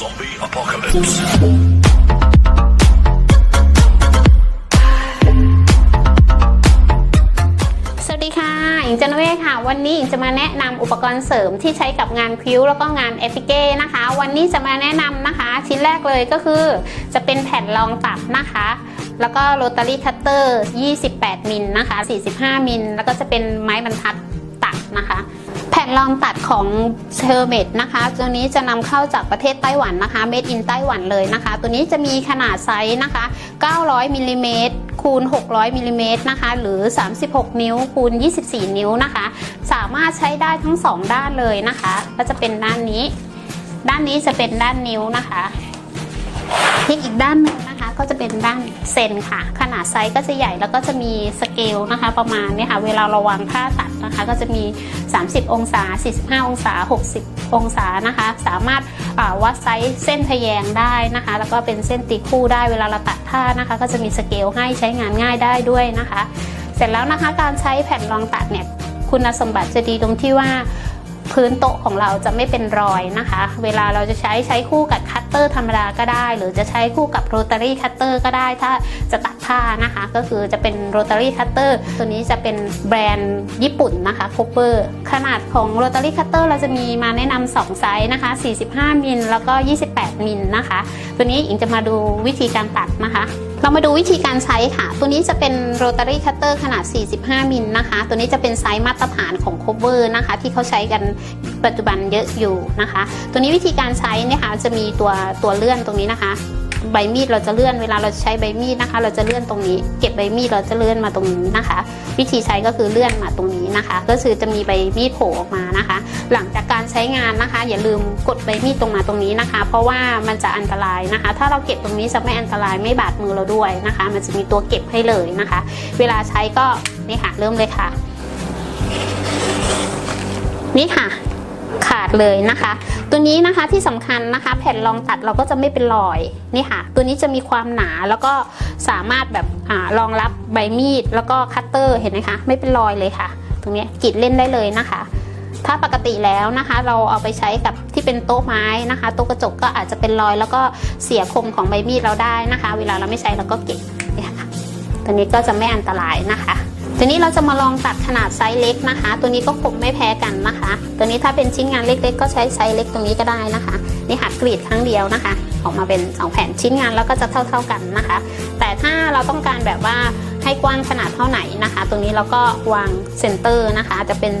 Zombie apocalypse. สวัสดีค่ะ อิงเจนเวค่ะ วันนี้อิงจะมาแนะนำอุปกรณ์เสริมที่ใช้กับงานคิ้วแล้วก็งานเอฟิเก้นะคะ วันนี้จะมาแนะนำนะคะ ชิ้นแรกเลยก็คือ จะเป็นแผ่นรองตัดนะคะ แล้วก็โรตารี่คัตเตอร์ 28 มิลนะคะ 45 มิล แล้วก็จะเป็นไม้บรรทัดตัดนะคะ แผ่นรองตัดของเชอร์เมดนะคะ ตัวนี้จะนำเข้าจากประเทศไต้หวันนะคะ made in ไต้หวันเลยนะคะ ตัวนี้จะมีขนาดไซส์นะคะ 900มิลลิเมตรคูณ 600มิลลิเมตรนะคะ หรือ 36 นิ้ว คูณ 24 นิ้วนะคะ สามารถใช้ได้ทั้ง 2 ด้านเลยนะคะ ก็จะเป็นด้านนี้ ด้านนี้จะเป็นด้านนิ้วนะคะที่อีกด้านหนึ่งนะคะ ก็จะเป็นด้านเซนค่ะ ขนาดไซส์ก็จะใหญ่แล้วก็จะมีสเกลนะคะ ประมาณเนี่ยค่ะ เวลาเราวางผ้าตัดนะคะ ก็จะมี 30 องศา 45 องศา 60 องศานะคะ สามารถาวัดไซส์เส้นทแยงได้นะคะ แล้วก็เป็นเส้นตีคู่ได้เวลาเราตัดผ้านะคะ ก็จะมีสเกลให้ใช้งานง่ายได้ด้วยนะคะ เสร็จแล้วนะคะการใช้แผ่นรองตัดเนี่ยคุณสมบัติจะดีตรงที่ว่าพื้นโต๊ะของเราจะไม่เป็นรอยนะคะ เวลาเราจะใช้ใช้คู่กับ เตอร์ธรรมดาก็ได้ หรือจะใช้คู่กับโรตารี่คัตเตอร์ก็ได้ถ้าจะตัดผ้านะคะ ก็คือจะเป็นโรตารี่คัตเตอร์ตัวนี้จะเป็นแบรนด์ญี่ปุ่นนะคะโคเปอร์ขนาดของโรตารี่คัตเตอร์เราจะมีมาแนะนำสองไซส์นะคะ 45มิลแล้วก็ 28 มิลนะคะ ตัวนี้อิงจะมาดูวิธีการตัดนะคะ เรามาดูวิธีการใช้ค่ะ ตัวนี้จะเป็นโรตารี่คัตเตอร์ขนาด 45 มิลนะคะ ตัวนี้จะเป็นไซส์มาตรฐานของโคเวอร์นะคะ ที่เขาใช้กันปัจจุบันเยอะอยู่นะคะ ตัวนี้วิธีการใช้เนี่ยค่ะจะมีตัวตัวเลื่อนตรงนี้นะคะ ใบมีดเราจะเลื่อนเวลาเราใช้ใบมีดนะคะ เราจะเลื่อนตรงนี้ เก็บใบมีดเราจะเลื่อนมาตรงนี้นะคะ วิธีใช้ก็คือเลื่อนมาตรงนี้นะคะ ก็คือจะมีใบมีดโผล่ออกมานะคะ หลังจากการใช้งานนะคะ อย่าลืมกดใบมีดตรงมาตรงนี้นะคะ เพราะว่ามันจะอันตรายนะคะ ถ้าเราเก็บตรงนี้จะไม่อันตรายไม่บาดมือเราด้วยนะคะ มันจะมีตัวเก็บให้เลยนะคะ เวลาใช้ก็นี่ค่ะเริ่มเลยค่ะ นี่ค่ะขาดเลยนะคะ ตัวนี้นะคะที่สำคัญนะคะ แผ่นรองตัดเราก็จะไม่เป็นรอยนี่ค่ะ ตัวนี้จะมีความหนาแล้วก็สามารถแบบอรองรับใบมีด แล้วก็คัตเตอร์เห็นไหมคะ ไม่เป็นรอยเลยค่ะ ตรงนี้กรีดเล่นได้เลยนะคะ ถ้าปกติแล้วนะคะ เราเอาไปใช้กับที่เป็นโต๊ะไม้นะคะโต๊ะกระจกก็อาจจะเป็นรอย แล้วก็เสียคมของใบมีดเราได้นะคะ เวลาเราไม่ใช้เราก็เก็บเนี่ยค่ะตัวนี้ก็จะไม่อันตรายนะคะ ทีนี้เราจะมาลองตัดขนาดไซส์เล็กนะคะ ตัวนี้ก็คมไม่แพ้กันนะคะ ตัวนี้ถ้าเป็นชิ้นงานเล็ก ๆ ก็ใช้ไซส์เล็กตรงนี้ก็ได้นะคะ นี่ค่ะกรีดครั้งเดียวนะคะ ออกมาเป็นสองแผ่นชิ้นงานแล้วก็จะเท่า ๆกันนะคะ แต่ถ้าเราต้องการแบบว่าให้กว้างขนาดเท่าไหนนะคะ ตรงนี้เราก็วางเซนเตอร์นะคะ จะเป็น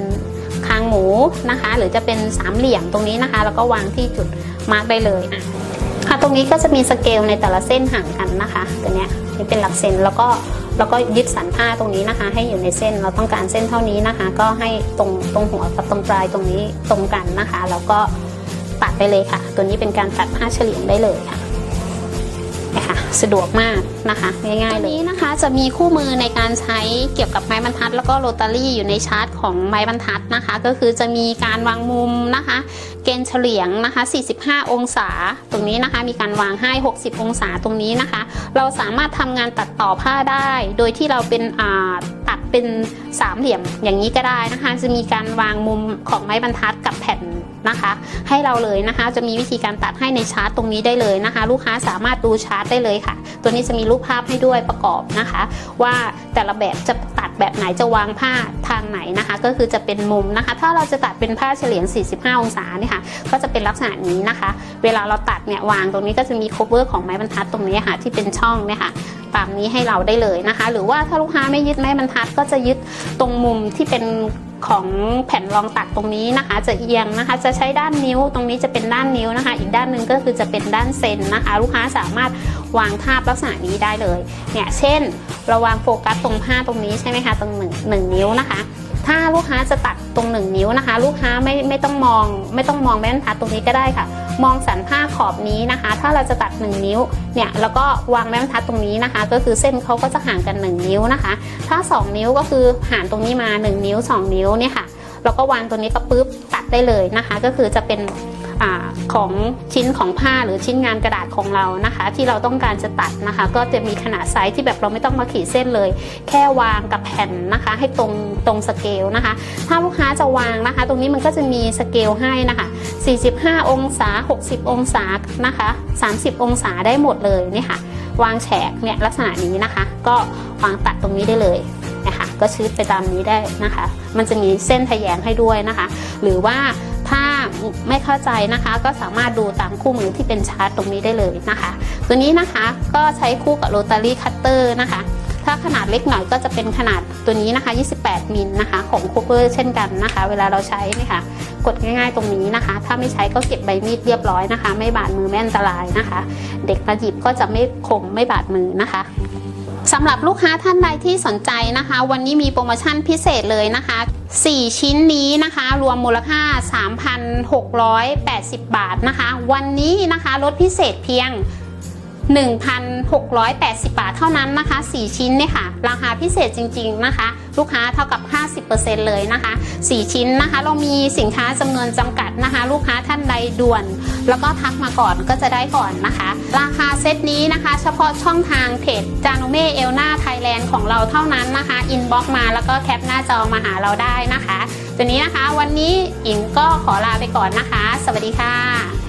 คางหมูนะคะ หรือจะเป็นสามเหลี่ยมตรงนี้นะคะ แล้วก็วางที่จุดมาร์กได้เลยอะค่ะตรงนี้ก็จะมีสเกลในแต่ละเส้นห่างกันนะคะ ตัวเนี้ยนี่เป็นหลักเซนแล้วก็ แล้วก็ยึดสันผ้าตรงนี้นะคะ ให้อยู่ในเส้นเราต้องการเส้นเท่านี้นะคะ ก็ให้ตรงตรงหัวกับตรงปลายตรงนี้ตรงกันนะคะ แล้วก็ตัดไปเลยค่ะ ตัวนี้เป็นการตัดผ้าเฉลี่ยงได้เลยค่ะนะคะ สะดวกมากนะคะง่ายๆเลยนี้นะคะจะมีคู่มือในการใช้เกี่ยวกับไม้บรรทัด แล้วก็โรตารี่อยู่ในชาร์ตของไม้บรรทัดนะคะ ก็คือจะมีการวางมุมนะคะ เกณฑ์เฉลียงนะคะ 45 องศาตรงนี้นะคะ มีการวางให้ 60 องศาตรงนี้นะคะ เราสามารถทำงานตัดต่อผ้าได้ โดยที่เราเป็นอ่า ตัดเป็นสามเหลี่ยมอย่างนี้ก็ได้นะคะ จะมีการวางมุมของไม้บรรทัดกับแผ่นนะคะ ให้เราเลยนะคะ จะมีวิธีการตัดให้ในชาร์ตตรงนี้ได้เลยนะคะ ลูกค้าสามารถดูชาร์ตได้เลยค่ะ ตัวนี้จะมีรูปภาพให้ด้วยประกอบนะคะ ว่าแต่ละแบบจะ แบบไหนจะวางผ้าทางไหนนะคะ ก็คือจะเป็นมุมนะคะ ถ้าเราจะตัดเป็นผ้าเฉลียง 45 องศาเนี่ยค่ะ ก็จะเป็นลักษณะนี้นะคะ เวลาเราตัดเนี่ยวางตรงนี้ก็จะมี cover ของไม้บรรทัดตรงนี้ค่ะ ที่เป็นช่องเนี่ยค่ะตามนี้ให้เราได้เลยนะคะ หรือว่าถ้าลูกค้าไม่ยึดไม้บรรทัดก็จะยึดตรงมุมที่เป็นของแผ่นรองตัดตรงนี้นะคะ จะเอียงนะคะ จะใช้ด้านนิ้วตรงนี้จะเป็นด้านนิ้วนะคะ อีกด้านหนึ่งก็คือจะเป็นด้านเซนนะคะ ลูกค้าสามารถวางภาพลักษณะนี้ได้เลยเนี่ยเช่น เราวางโฟกัสตรงผ้าตรงนี้ใช่ไหมคะตรงหนึ่งหนึ่งนิ้วนะคะ ถ้าลูกค้าจะตัดตรงหนึ่งนิ้วนะคะ ลูกค้าไม่ไม่ต้องมอง ไม่ต้องมองแม่นทัดตรงนี้ก็ได้ค่ะ มองสันผ้าขอบนี้นะคะ ถ้าเราจะตัด 1 นิ้วเนี่ยแล้วก็วางแม่บรรทัดตรงนี้นะคะ ก็คือเส้นเขาก็จะห่างกัน 1 นิ้วนะคะ ถ้า 2 นิ้วก็คือห่างตรงนี้มา 1 นิ้ว 2 นิ้วเนี่ยค่ะแล้วก็วางตัวนี้ก็ปุ๊บตัดได้เลยนะคะ ก็คือจะเป็น อของชิ้นของผ้าหรือชิ้นงานกระดาษของเรานะคะ ที่เราต้องการจะตัดนะคะ ก็จะมีขนาดไซส์ที่แบบเราไม่ต้องมาขีดเส้นเลย แค่วางกับแผ่นนะคะ ให้ตรงตรงสเกลนะคะ ถ้าลูกค้าจะวางนะคะ ตรงนี้มันก็จะมีสเกลให้นะคะ 45 องศา 60 องศานะคะ 30 องศาได้หมดเลยนี่ค่ะ วางแฉกเนี่ยลักษณะนี้นะคะ ก็วางตัดตรงนี้ได้เลยนะคะก็ชืดไปตามนี้ได้นะคะ มันจะมีเส้นทะแยงให้ด้วยนะคะ หรือว่า ไม่เข้าใจนะคะ ก็สามารถดูตามคู่มือที่เป็นชาร์ตตรงนี้ได้เลยนะคะ ตัวนี้นะคะก็ใช้คู่กับโรตารี่คัตเตอร์นะคะ ถ้าขนาดเล็กหน่อยก็จะเป็นขนาดตัวนี้นะคะ 28 มิลนะคะของคูเปอร์เช่นกันนะคะ เวลาเราใช้นี่ค่ะกดง่ายๆตรงนี้นะคะ ถ้าไม่ใช้ก็เก็บใบมีดเรียบร้อยนะคะ ไม่บาดมือไม่นตรายนะคะ เด็กมาหยิบก็จะไม่คมไม่บาดมือนะคะ สำหรับลูกค้าท่านใดที่สนใจนะคะ วันนี้มีโปรโมชั่นพิเศษเลยนะคะ 4 ชิ้นนี้นะคะ รวมมูลค่า 3,680 บาทนะคะ วันนี้นะคะลดพิเศษเพียง 1,680 บาทเท่านั้นนะคะ 4 ชิ้นเนี่ยค่ะ ราคาพิเศษจริง ๆ นะคะ ลูกค้าเท่ากับ 50%เลยนะคะ 4 ชิ้นนะคะ เรามีสินค้าจำนวนจำกัดนะคะ ลูกค้าท่านใดด่วน แล้วก็ทักมาก่อนก็จะได้ก่อนนะคะ ราคาเซตนี้นะคะ เฉพาะช่องทางเพจจานุเม่เอลนาไทยแลนด์ของเราเท่านั้นนะคะอินบ็อกมาแล้วก็แคปหน้าจอมาหาเราได้นะคะ ตัวนี้นะคะวันนี้อิงก็ขอลาไปก่อนนะคะ สวัสดีค่ะ